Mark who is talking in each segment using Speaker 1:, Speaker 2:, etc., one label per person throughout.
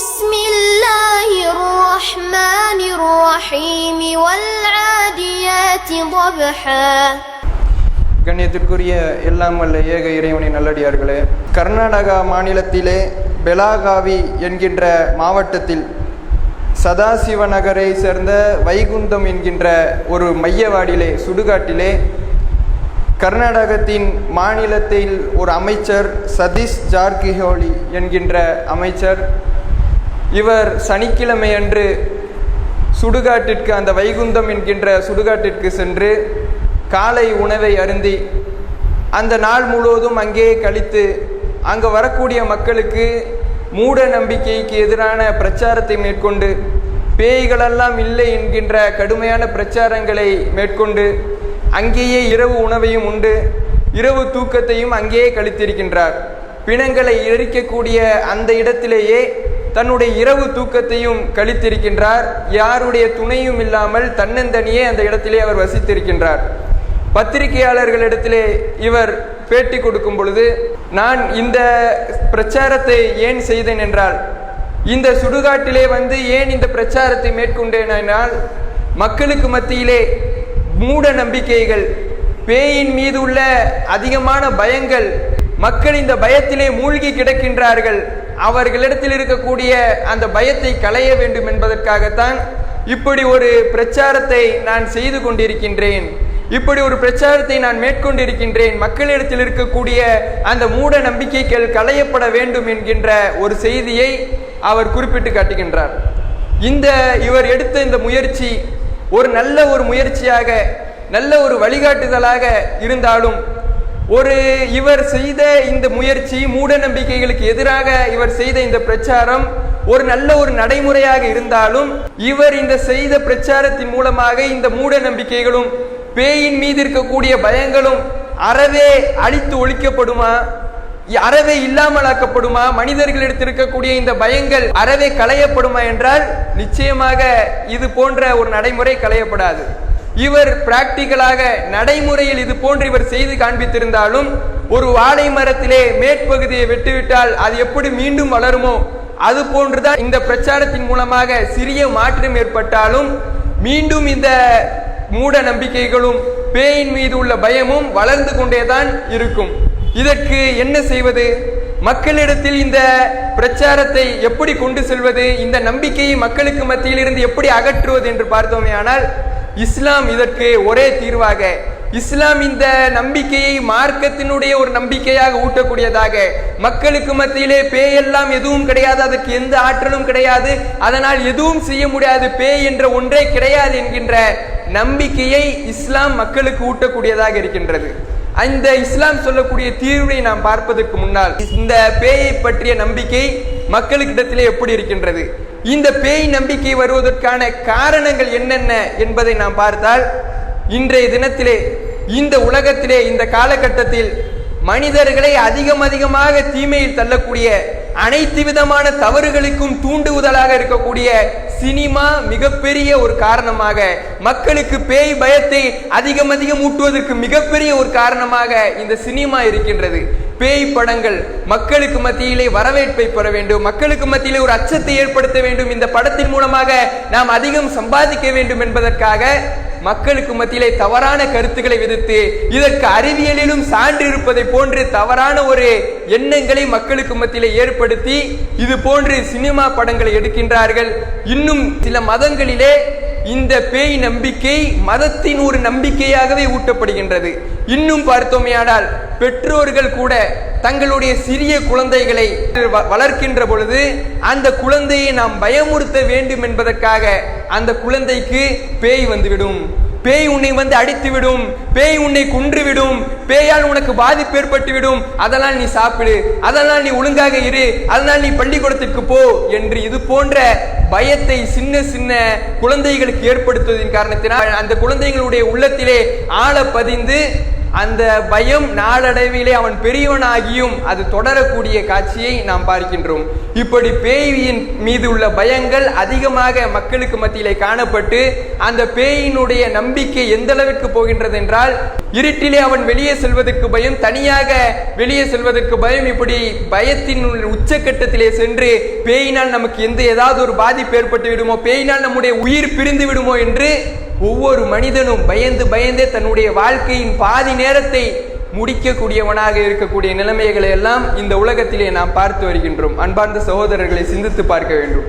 Speaker 1: بسم الله الرحمن الرحيم والعاديات ضبحا
Speaker 2: கண்ணியத்திற்குரிய எல்லாம் வல்ல ஏக இறைவனின் நல்லடியார்களே கர்நாடகா மாநிலத்திலே பெலாகாவி என்கின்ற மாவட்டத்தில் சதாசிவ நகரை சேர்ந்த வைகுந்தம் என்கின்ற ஒரு மையவாடியிலே சுடுகாட்டிலே கர்நாடகத்தின் மாநிலத்தில் ஒரு அமைச்சர் சதீஷ் ஜார்கிஹோலி என்கின்ற அமைச்சர் இவர் சனிக்கிழமை அன்று சுடுகாட்டிற்கு அந்த வைகுந்தம் என்கின்ற சுடுகாட்டிற்கு சென்று காலை உணவை அருந்தி அந்த நாள் முழுவதும் அங்கேயே கழித்து அங்கே வரக்கூடிய மக்களுக்கு மூட நம்பிக்கைக்கு எதிரான பிரச்சாரத்தை மேற்கொண்டு பேய்களெல்லாம் இல்லை என்கின்ற கடுமையான பிரச்சாரங்களை மேற்கொண்டு அங்கேயே இரவு உணவையும் உண்டு இரவு தூக்கத்தையும் அங்கேயே கழித்திருக்கின்றார். பிணங்களை எரிக்கக்கூடிய அந்த இடத்திலேயே தன்னுடைய இரவு தூக்கத்தையும் கழித்திருக்கின்றார். யாருடைய துணையும் இல்லாமல் தன்னந்தனியே அந்த இடத்திலே அவர் வசித்திருக்கின்றார். பத்திரிகையாளர்களிடத்திலே இவர் பேட்டி கொடுக்கும் பொழுது நான் இந்த பிரச்சாரத்தை ஏன் செய்தேன் என்றால் இந்த சுடுகாட்டிலே வந்து ஏன் இந்த பிரச்சாரத்தை மேற்கொண்டேன் என்றால் மக்களுக்கு மத்தியிலே மூட நம்பிக்கைகள் பேயின் மீது உள்ள அதிகமான பயங்கள் மக்கள் இந்த பயத்திலே மூழ்கி கிடக்கின்றார்கள். அவர்களிடத்தில் இருக்கக்கூடிய அந்த பயத்தை களைய வேண்டும் என்பதற்காகத்தான் இப்படி ஒரு பிரச்சாரத்தை நான் செய்து கொண்டிருக்கின்றேன். இப்படி ஒரு பிரச்சாரத்தை நான் மேற்கொண்டிருக்கின்றேன். மக்களிடத்தில் இருக்கக்கூடிய அந்த மூட நம்பிக்கைகள் களையப்பட வேண்டும் என்கின்ற ஒரு செய்தியை அவர் குறிப்பிட்டு காட்டுகின்றார். இந்த இவர் எடுத்த இந்த முயற்சி ஒரு நல்ல ஒரு முயற்சியாக நல்ல ஒரு வழிகாட்டுதலாக இருந்தாலும் ஒரு இவர் செய்த இந்த முயற்சி மூட நம்பிக்கைகளுக்கு எதிராக இவர் செய்த இந்த பிரச்சாரம் ஒரு நல்ல ஒரு நடைமுறையாக இருந்தாலும் இவர் இந்த செய்த பிரச்சாரத்தின் மூலமாக இந்த மூட நம்பிக்கைகளும் பேயின் மீது இருக்கக்கூடிய பயங்களும் அறவே அழித்து ஒழிக்கப்படுமா? அறவே இல்லாமலாக்கப்படுமா? மனிதர்களிடத்தில் இருக்கக்கூடிய இந்த பயங்கள் அறவே களையப்படுமா என்றால் நிச்சயமாக இது போன்ற ஒரு நடைமுறை களையப்படாது. இவர் பிராக்டிக்கலாக நடைமுறையில் இது போன்று இவர் செய்து காண்பித்திருந்தாலும் ஒரு வாழை மரத்திலே மேற்பகுதியை வெட்டுவிட்டால் அது எப்படி மீண்டும் வளருமோ அது போன்றுதான் இந்த பிரச்சாரத்தின் மூலமாக சிறிய மாற்றம் ஏற்பட்டாலும் மீண்டும் இந்த மூட நம்பிக்கைகளும் பேயின் மீது உள்ள பயமும் வளர்ந்து கொண்டேதான் இருக்கும். இதற்கு என்ன செய்வது? மக்களிடத்தில் இந்த பிரச்சாரத்தை எப்படி கொண்டு செல்வது? இந்த நம்பிக்கையை மக்களுக்கு மத்தியில் இருந்து எப்படி அகற்றுவது என்று பார்த்தோமே ஆனால் இஸ்லாம் இதற்கு ஒரே தீர்வாக இஸ்லாம் இந்த நம்பிக்கையை மார்க்கத்தினுடைய ஒரு நம்பிக்கையாக ஊட்டக்கூடியதாக மக்களுக்கு மத்தியிலே பேயெல்லாம் எதுவும் கிடையாது அதற்கு எந்த ஆற்றலும் கிடையாது அதனால் எதுவும் செய்ய முடியாது பேய் என்ற ஒன்றே கிடையாது என்கின்ற நம்பிக்கையை இஸ்லாம் மக்களுக்கு ஊட்டக்கூடியதாக இருக்கின்றது. அந்த இஸ்லாம் சொல்லக்கூடிய தீர்வை நாம் பார்ப்பதற்கு முன்னால் இந்த பேயை பற்றிய நம்பிக்கை மக்களுக்கிடத்திலே எப்படி இருக்கின்றது? இந்த பேய் நம்பிக்கை வருவதற்கான காரணங்கள் என்னென்ன என்பதை நாம் பார்த்தால் இன்றைய தினத்திலே இந்த உலகத்திலே இந்த காலகட்டத்தில் மனிதர்களை அதிகம் அதிகமாக தீமையில் தள்ளக்கூடிய அனைத்து விதமான தவறுகளுக்கும் தூண்டுவதலாக இருக்கக்கூடிய சினிமா மிகப்பெரிய ஒரு காரணமாக மக்களுக்கு பேய் பயத்தை அதிகம் அதிகம் ஊட்டுவதற்கு மிகப்பெரிய ஒரு காரணமாக இந்த சினிமா இருக்கின்றது. பேய் படங்கள் மக்களுக்கு மத்தியிலே வரவேற்பை பெற வேண்டும். மக்களுக்கு மத்தியிலே ஒரு அச்சத்தை ஏற்படுத்த வேண்டும். இந்த படத்தின் மூலமாக நாம் அதிகம் சம்பாதிக்க வேண்டும் என்பதற்காக மக்களுக்கு மத்தியிலே தவறான கருத்துக்களை விதித்து இதற்கு அறிவியலிலும் சான்று இருப்பதை போன்று தவறான ஒரு எண்ணங்களை மக்களுக்கு மத்தியிலே ஏற்படுத்தி இது போன்று சினிமா படங்களை எடுக்கின்றார்கள். இன்னும் சில மதங்களிலே இந்த பேய் நம்பிக்கை மதத்தின் ஒரு நம்பிக்கையாகவே ஊட்டப்படுகின்றது. இன்னும் பார்த்தோமேயானால் பெற்றோர்கள் கூட தங்களுடைய சிறிய குழந்தைகளை வளர்க்கின்ற பொழுது அந்த குழந்தையை நாம் பயமுறுத்த வேண்டும் என்பதற்காக அந்த குழந்தைக்கு பேய் வந்துவிடும். பேய் உன்னை வந்து அடித்து விடும் பேய் உன்னை கொன்றுவிடும் பேயால் உனக்கு பாதிப்பு ஏற்பட்டுவிடும். அதெல்லாம் அதனால் நீ சாப்பிடு அதனால் நீ ஒழுங்காக இரு அதனால் நீ பள்ளிக்கூடத்திற்கு போ என்று இது போன்ற பயத்தை சின்ன சின்ன குழந்தைகளுக்கு ஏற்படுத்துவதன் காரணத்தினால் அந்த குழந்தைகளுடைய உள்ளத்திலே ஆழ பதிந்து அந்த பயம் நாளடைவிலே அவன் பெரியவனாகியும் அது தொடரக்கூடிய காட்சியை நாம் பார்க்கின்றோம். இப்படி பேயின் மீது உள்ள பயங்கள் அதிகமாக மக்களுக்கு மத்தியிலே காணப்பட்டு அந்த பேயினுடைய நம்பிக்கை எந்த அளவிற்கு போகின்றது என்றால் இருட்டிலே அவன் வெளியே செல்வதற்கு பயம் தனியாக வெளியே செல்வதற்கு பயம் இப்படி பயத்தின் உச்சக்கட்டத்திலே சென்று பேயினால் நமக்கு எந்த ஏதாவது ஒரு பாதிப்பு ஏற்பட்டு விடுமோ பேயினால் நம்முடைய உயிர் பிரிந்து விடுமோ என்று ஒவ்வொரு மனிதனும் பயந்து பயந்தே தன்னுடைய வாழ்க்கையின் பாதி நேரத்தை முடிக்கக்கூடியவனாக இருக்கக்கூடிய நிலைமைகளை எல்லாம் இந்த உலகத்திலே நாம் பார்த்து வருகின்றோம். அன்பார்ந்த சகோதரர்களை சிந்தித்து பார்க்க வேண்டும்.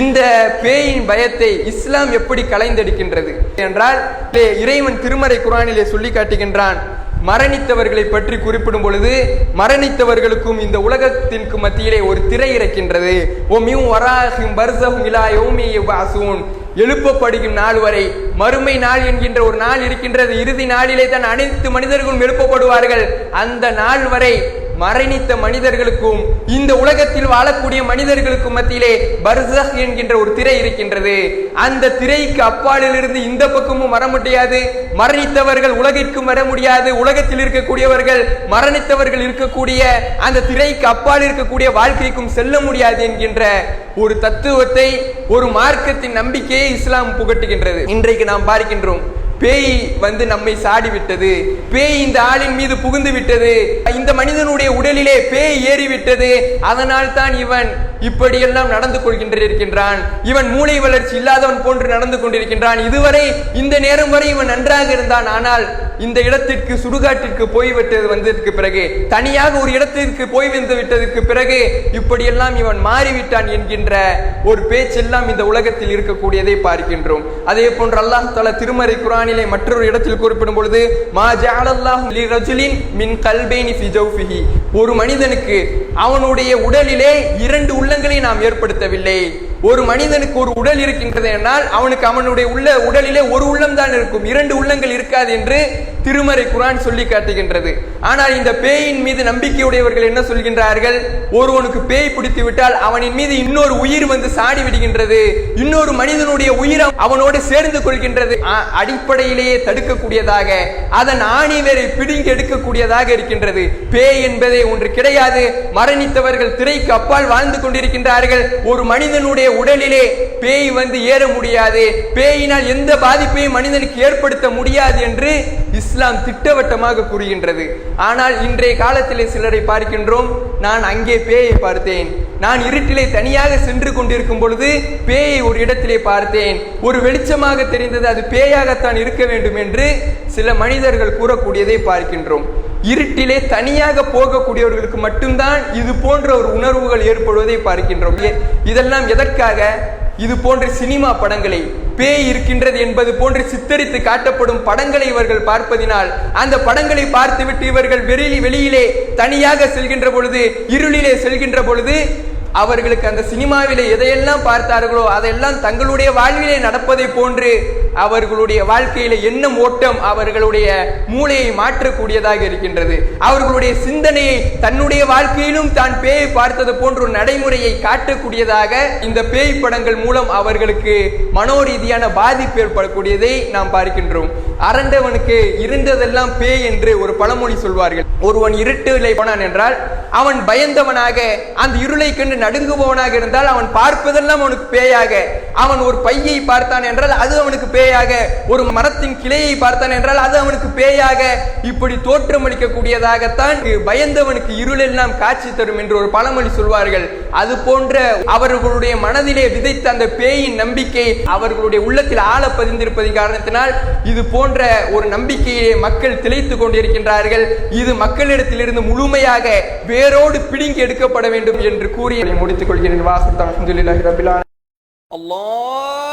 Speaker 2: இந்த பேயின் பயத்தை இஸ்லாம் எப்படி கலைந்தெடுக்கின்றது என்றால் இறைவன் திருமறை குரானிலே சொல்லி காட்டுகின்றான். மரணித்தவர்களை பற்றி குறிப்பிடும் பொழுது மரணித்தவர்களுக்கும் இந்த உலகத்திற்கு மத்தியிலே ஒரு திரை இறக்கின்றது. ஓமியும் வராஹிம் பர்சஹும் இலா யௌமி எழுப்பப்படுகும் நாள் வரை மறுமை நாள் என்கின்ற ஒரு நாள் இருக்கின்றது. இறுதி நாளிலே தான் அனைத்து மனிதர்களும் எழுப்பப்படுவார்கள். அந்த நாள் வரை மரணித்த மனிதர்களுக்கும் இந்த உலகத்தில் வாழக்கூடிய மனிதர்களுக்கும் மத்தியிலே பர்சஹ் என்கின்ற ஒரு திரை இருக்கின்றது. அந்த திரைக்கு அப்பாலிலிருந்து இந்த பக்கமும் வர முடியாது. மரணித்தவர்கள் உலகிற்கும் வர முடியாது. உலகத்தில் இருக்கக்கூடியவர்கள் மரணித்தவர்கள் இருக்கக்கூடிய அந்த திரைக்கு அப்பால் இருக்கக்கூடிய வாழ்க்கைக்கும் செல்ல முடியாது என்கின்ற ஒரு தத்துவத்தை ஒரு மார்க்கத்தின் நம்பிக்கையை இஸ்லாம் புகட்டுகின்றது. இன்றைக்கு நாம் பார்க்கின்றோம். பேய் வந்து நம்மை சாடி விட்டது பேய் இந்த ஆளின் மீது புகுந்து விட்டது இந்த மனிதனுடைய உடலிலே பேய் ஏறிவிட்டது. அதனால் தான் இவன் இப்படியெல்லாம் நடந்து கொள்கின்றிருக்கின்றான் இவன் மூளை வளர்ச்சி இல்லாதவன் போன்று நடந்து கொண்டிருக்கின்றான். இதுவரை இந்த நேரம் வரை இவன் நன்றாக இருந்தான். ஆனால் இந்த இடத்திற்கு சுடுகாட்டிற்கு போய்விட்டது வந்ததற்கு பிறகு தனியாக ஒரு இடத்திற்கு போய் வந்து விட்டதற்கு பிறகு இப்படியெல்லாம் இவன் மாறிவிட்டான் என்கின்ற ஒரு பேச்செல்லாம் இந்த உலகத்தில் இருக்கக்கூடியதை பார்க்கின்றோம். அதே போன்று அல்லாஹ் தலா திருமறை குரானிலே மற்றொரு இடத்தில் குறிப்பிடும் பொழுது மா ஜஅலல்லாஹு லிரஜுலின் மின் கல்பேனி ஒரு மனிதனுக்கு அவனுடைய உடலிலே இரண்டு உள்ள உள்ளங்களை நாம் ஏற்படுத்தவில்லை. ஒரு மனிதனுக்கு ஒரு உடல் இருக்கின்றது என்றால் அவனுக்கு அவனுடைய உள்ள உடலிலே ஒரு உள்ளம் தான் இருக்கும். இரண்டு உள்ளங்கள் இருக்காது என்று திருமறை குரான் சொல்லி காட்டுகின்றது. ஆனால் இந்த பேயின் மீது நம்பிக்கையுடையவர்கள் என்ன சொல்கின்றார்கள்? ஒருவனுக்கு பேய் பிடித்து விட்டால் அவனின் மீது இன்னொரு உயிர் வந்து சாடி விடுகின்றது. இன்னொரு மனிதனுடைய உயிர் அவனோடு சேர்ந்து கொள்கின்றது. அடிப்படையிலேயே தடுக்கக்கூடியதாக அதன் ஆணிவேரை பிடுங்கி எடுக்கக்கூடியதாக இருக்கின்றது. பேய் என்பதே ஒன்று கிடையாது. மரணித்தவர்கள் திரைக்கு அப்பால் வாழ்ந்து கொண்டிருக்கின்றார்கள். ஒரு மனிதனுடைய உடலிலே பேய் வந்து ஏற முடியாது. பேயினால் எந்த பாதிப்பையும் மனிதனுக்கு ஏற்படுத்த முடியாது என்று இஸ்லாம் திட்டவட்டமாக கூறுகின்றது. ஆனால் இன்றைய காலத்திலே சிலரை பார்க்கின்றோம். நான் அங்கே பேயை பார்த்தேன். நான் இருட்டிலே தனியாக சென்று கொண்டிருக்கும் பொழுது பேயை ஒரு இடத்திலே பார்த்தேன். ஒரு வெளிச்சமாக தெரிந்தது அது பேயாகத்தான் இருக்க வேண்டும் என்று சில மனிதர்கள் கூறக்கூடியதை பார்க்கின்றோம். இருட்டிலே தனியாக போகக்கூடியவர்களுக்கு மட்டும்தான் இது போன்ற ஒரு உணர்வுகள் ஏற்படுவதை பார்க்கின்றோம். இதெல்லாம் எதற்காக? இது போன்ற சினிமா படங்களை பேய் இருக்கின்றது என்பது போன்று சித்தரித்து காட்டப்படும் படங்களை இவர்கள் பார்ப்பதினால் அந்த படங்களை பார்த்துவிட்டு இவர்கள் வெளியிலே தனியாக செல்கின்ற பொழுது இருளிலே செல்கின்ற பொழுது அவர்களுக்கு அந்த சினிமாவிலே எதையெல்லாம் பார்த்தார்களோ அதையெல்லாம் தங்களுடைய வாழ்விலே நடப்பதை போன்று அவர்களுடைய வாழ்க்கையில எண்ணம் ஓட்டம் அவர்களுடைய மூளையை மாற்றக்கூடியதாக இருக்கின்றது. அவர்களுடைய சிந்தனையை தன்னுடைய வாழ்க்கையிலும் தான் பேயை பார்த்தது போன்ற ஒரு நடைமுறையை காட்டக்கூடியதாக இந்த பேய் படங்கள் மூலம் அவர்களுக்கு மனோரீதியான பாதிப்பு ஏற்படக்கூடியதை நாம் பார்க்கின்றோம். அரண்டவனுக்கு இருந்ததெல்லாம் பேய் என்று ஒரு பழமொழி சொல்வார்கள். ஒருவன் இருட்டிலே போனான் என்றால் அவன் பயந்தவனாக அந்த இருளை கண்டு நடுங்குபவனாக இருந்தால் அவன் பார்ப்பதெல்லாம் அவனுக்கு பேயாக. அவன் ஒரு பையை பார்த்தான் என்றால் அது அவனுக்கு பேயாக. ஒரு மரத்தின் கிளையை பார்த்தான் என்றால் அது அவனுக்கு பேயாக. இப்படி தோற்றமளிக்கக்கூடியதாகத்தான் பயந்தவனுக்கு இருளெல்லாம் காட்சி தரும் என்று ஒரு பழமொழி சொல்வார்கள். அது போன்ற அவர்களுடைய மனதிலே விதைத்த அந்த பேயின் நம்பிக்கை அவர்களுடைய உள்ளத்தில் ஆழ பதிந்திருப்பதின் காரணத்தினால் இது போன்ற ஒரு நம்பிக்கையை மக்கள் திளைத்துக் கொண்டிருக்கின்றார்கள். இது மக்களிடத்திலிருந்து முழுமையாக வேரோடு பிடுங்கி எடுக்கப்பட வேண்டும் என்று கூறி முடித்துக் கொள்கிறேன்.
Speaker 3: வாசத்தான் Allah